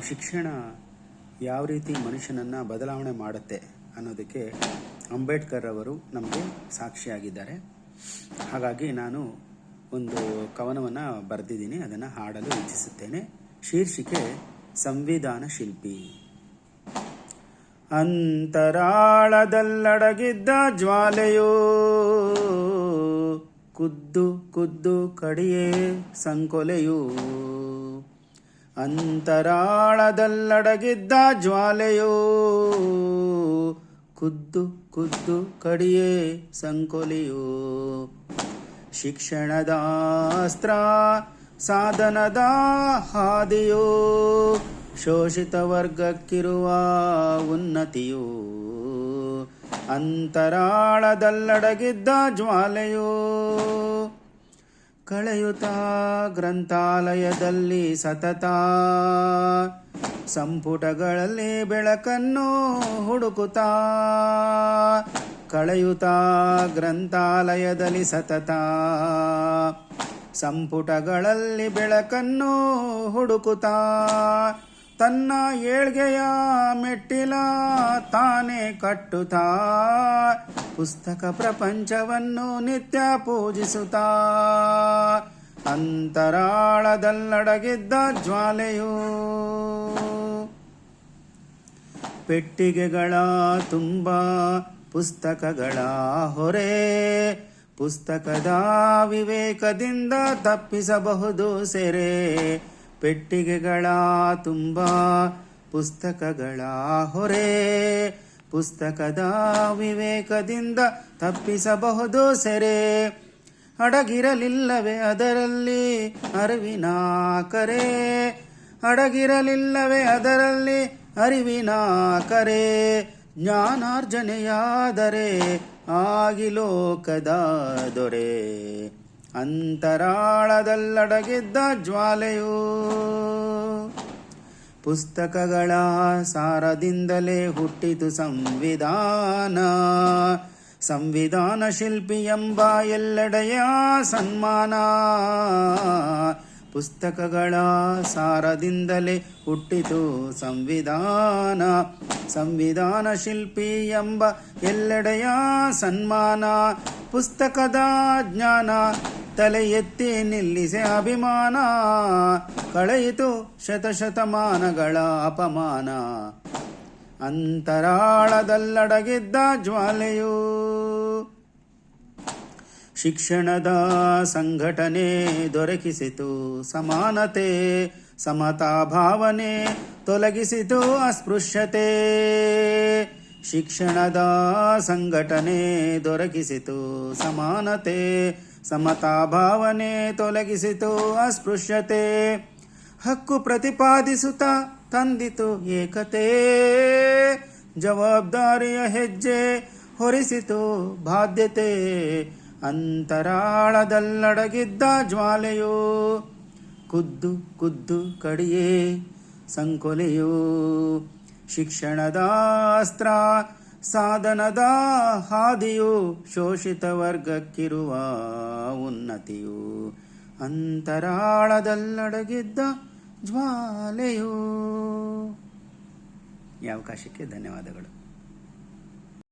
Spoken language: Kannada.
ಶಿಕ್ಷಣ ಯಾವ ರೀತಿ ಮನುಷ್ಯನನ್ನು ಬದಲಾವಣೆ ಮಾಡುತ್ತೆ ಅನ್ನೋದಕ್ಕೆ ಅಂಬೇಡ್ಕರ್ ಅವರು ನಮಗೆ ಸಾಕ್ಷಿಯಾಗಿದ್ದಾರೆ. ಹಾಗಾಗಿ ನಾನು ಒಂದು ಕವನವನ್ನು ಬರೆದಿದ್ದೀನಿ, ಅದನ್ನು ಹಾಡಲು ಇಚ್ಛಿಸುತ್ತೇನೆ. ಶೀರ್ಷಿಕೆ, ಸಂವಿಧಾನ ಶಿಲ್ಪಿ. ಅಂತರಾಳದಲ್ಲಡಗಿದ್ದ ಜ್ವಾಲೆಯೋ ಕುದ್ದು ಕುದ್ದು ಕಡಿಯೇ ಸಂಕೊಲೆಯು ಅಂತರಾಳದಲ್ಲಡಗಿದ್ದ ಜ್ವಾಲೆಯೋ ಕುದ್ದು ಕುದ್ದು ಕಡಿಯೇ ಸಂಕೊಲೆಯು. ಶಿಕ್ಷಣದ ಅಸ್ತ್ರ, ಸಾಧನದ ಹಾದಿಯೋ, ಶೋಷಿತ ವರ್ಗಕ್ಕಿರುವ ಉನ್ನತಿಯು. ಅಂತರಾಳದಲ್ಲಡಗಿದ್ದ ಜ್ವಾಲೆಯೋ ಕಳೆಯುತ್ತ ಗ್ರಂಥಾಲಯದಲ್ಲಿ ಸತತ. ಸಂಪುಟಗಳಲ್ಲಿ ಬೆಳಕನ್ನು ಹುಡುಕುತ್ತಾ ಕಳೆಯುತ್ತ ಗ್ರಂಥಾಲಯದಲ್ಲಿ ಸತತ. ಸಂಪುಟಗಳಲ್ಲಿ ಬೆಳಕನ್ನು ಹುಡುಕುತ್ತಾ ತನ್ನ ಏಳ್ಗೆಯ ಮೆಟ್ಟಿಲ ತಾನೇ ಕಟ್ಟುತ್ತಾ ಪುಸ್ತಕ ಪ್ರಪಂಚವನ್ನು ನಿತ್ಯ ಪೂಜಿಸುತ್ತಾ. ಅಂತರಾಳದಲ್ಲಡಗಿದ್ದ ಜ್ವಾಲೆಯು ಪೆಟ್ಟಿಗೆಗಳ ತುಂಬ ಪುಸ್ತಕಗಳ ಹೊರೆ ಪುಸ್ತಕದ ವಿವೇಕದಿಂದ ತಪ್ಪಿಸಬಹುದು ಸೆರೆ ಪೆಟ್ಟಿಗೆಗಳ ತುಂಬ ಪುಸ್ತಕಗಳ ಹೊರೆ ಪುಸ್ತಕದ ವಿವೇಕದಿಂದ ತಪ್ಪಿಸಬಹುದು ಸೆರೆ ಅಡಗಿರಲಿಲ್ಲವೇ ಅದರಲ್ಲಿ ಅರಿವಿನ ಕರೆ. ಅಡಗಿರಲಿಲ್ಲವೇ ಅದರಲ್ಲಿ ಅರಿವಿನ ಕರೆ. ಜ್ಞಾನಾರ್ಜನೆಯಾದರೆ ಆಗಿ ಲೋಕದ ದೊರೆ. ಅಂತರಾಳದಲ್ಲಡಗಿದ್ದ ಜ್ವಾಲೆಯು ಪುಸ್ತಕಗಳ ಸಾರದಿಂದಲೇ ಹುಟ್ಟಿತು ಸಂವಿಧಾನ. ಸಂವಿಧಾನ ಶಿಲ್ಪಿ ಎಂಬ ಎಲ್ಲೆಡೆಯ ಸನ್ಮಾನ. ಪುಸ್ತಕಗಳ ಸಾರದಿಂದಲೇ ಹುಟ್ಟಿತು ಸಂವಿಧಾನ. ಸಂವಿಧಾನ ಶಿಲ್ಪಿ ಎಂಬ ಎಲ್ಲೆಡೆಯ ಸನ್ಮಾನ. ಪುಸ್ತಕದ ಜ್ಞಾನ ತಲೆ ಎತ್ತಿ ನಿಲ್ಲಿಸೆ ಅಭಿಮಾನ. ಕಳೆಯಿತು ಶತಶತಮಾನಗಳ ಅಪಮಾನ. ಅಂತರಾಳದಲ್ಲಡಗಿದ್ದ ಜ್ವಾಲೆಯು ಶಿಕ್ಷಣದ ಸಂಘಟನೆ ದೊರಕಿಸಿತು, ಸಮಾನತೆ, ಸಮತಾ ಭಾವನೆ ತೊಲಗಿಸಿತು ಅಸ್ಪೃಶ್ಯತೆ. ಶಿಕ್ಷಣದ ಸಂಘಟನೆ ದೊರಕಿಸಿತು, ಸಮಾನತೆ, ಸಮತಾ ಭಾವನೆ ತೊಲಗಿಸಿತು ಅಸ್ಪೃಶ್ಯತೆ. ಹಕ್ಕು ಪ್ರತಿಪಾದಿಸುತ್ತಾ ತಂದಿತು ಏಕತೆ. ಜವಾಬ್ದಾರಿಯ ಹೆಜ್ಜೆ ಹೊರಿಸಿತು ಬಾಧ್ಯತೆ. ಅಂತರಾಳದಲ್ಲಡಗಿದ್ದ ಜ್ವಾಲೆಯೋ ಕುದ್ದು ಕುದ್ದು ಕಡಿಯೇ ಸಂಕೊಲೆಯೋ. ಶಿಕ್ಷಣದ ಅಸ್ತ್ರ, ಸಾಧನದ ಹಾದಿಯು ಶೋಷಿತ ವರ್ಗಕ್ಕಿರುವ ಉನ್ನತಿಯು. ಅಂತರಾಳದಲ್ಲಡಗಿದ್ದ ಜ್ವಾಲೆಯು. ಈ ಅವಕಾಶಕ್ಕೆ ಧನ್ಯವಾದಗಳು.